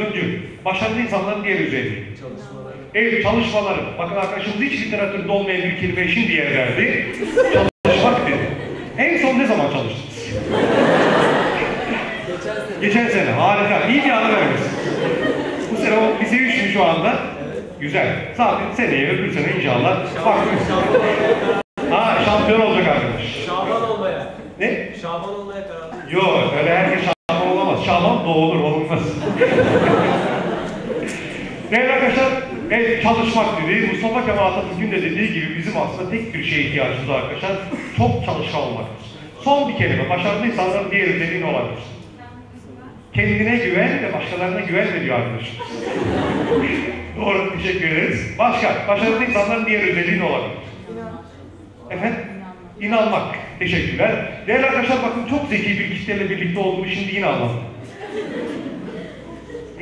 Dördüncü, başarılı insanların diğer özelliği. Evet, çalışmaları. Bakın arkadaşımız hiç literatürde olmayan bir kelime şimdi yer verdi. Çalışmak dedi. En son ne zaman çalıştınız? Geçen sene. Harika. İyi bir anı vermişsin. Bu sene o 3 mü şu anda? Güzel. Zaten seneye öbür sene inşallah. Bak. Ha şampiyon olacak arkadaş. Şaban olmaya. Ne? Şaban olmaya karar. Yok öyle herkes Şaban doğulur olmaz. Değerli arkadaşlar, evet, çalışmak dedi. Mustafa Kemal Atatürk'ün de dediği gibi bizim aslında tek bir şeye ihtiyacımız var arkadaşlar. Çok çalışkan olmaktır. Son bir kelime, başarılı insanların diğer özelliği ne olabilir? Kendine güven ve başkalarına güvenme diyor arkadaşım. Doğru, teşekkür ederiz. Başka, başarılı insanların diğer özelliği ne olabilir? Efendim? İnanmak. Teşekkürler. Değerli arkadaşlar bakın çok zeki bir kitleyle birlikte olduğumu şimdi yine anladım.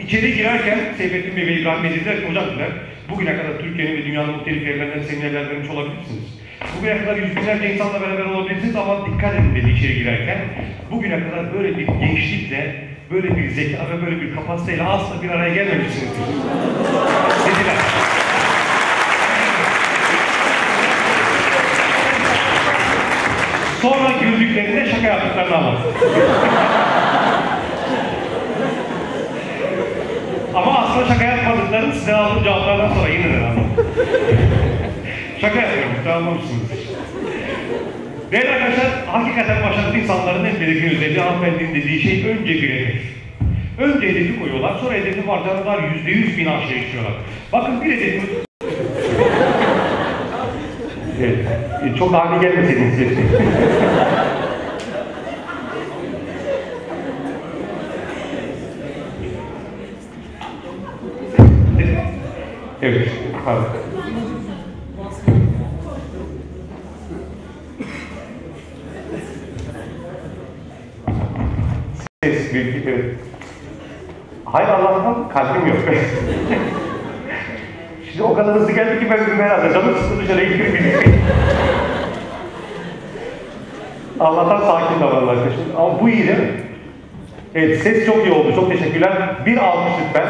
İçeri girerken Seyfettin Bey ve İbrahim Bey dediler ki hocam dediler, bugüne kadar Türkiye'nin ve dünyanın muhtelif yerlerinden seminerler vermiş olabilirsiniz. Bugüne kadar yüz binlerce insanla beraber olabilirsiniz ama dikkat edin dedi içeri girerken. Bugüne kadar böyle bir gençlikle, böyle bir zeka ve böyle bir kapasiteyle asla bir araya gelmemişsiniz. Dediler. Sonra güldüklerinde şaka yaptıklarını anlattı. Ama aslında şaka yapmadıklarını size aldığım cevaplardan sonra yeniden anlattım. şaka yapıyorum, anlamışsınız. Değerli arkadaşlar, hakikaten başarılı insanların en belirgin özelliği hanımefendinin dediği şey önce hedef. Önce hedefi koyuyorlar, sonra hedefi varcanlar yüzde yüz bin aşağı işliyorlar. Bakın bir hedefimiz... evet, e, çok ani gelmeseydiniz Evet, pardon. Ses evet. Hayır Allah'tan kalbim yok. Şimdi o kadar hızlı geldi ki ben herhalde canım sıkıldı dışarıya girmeyeyim. Allah'tan sakin davranın arkadaşlar. Ama bu iyi değil mi? Evet ses çok iyi oldu. Çok teşekkürler. Bir alkış lütfen.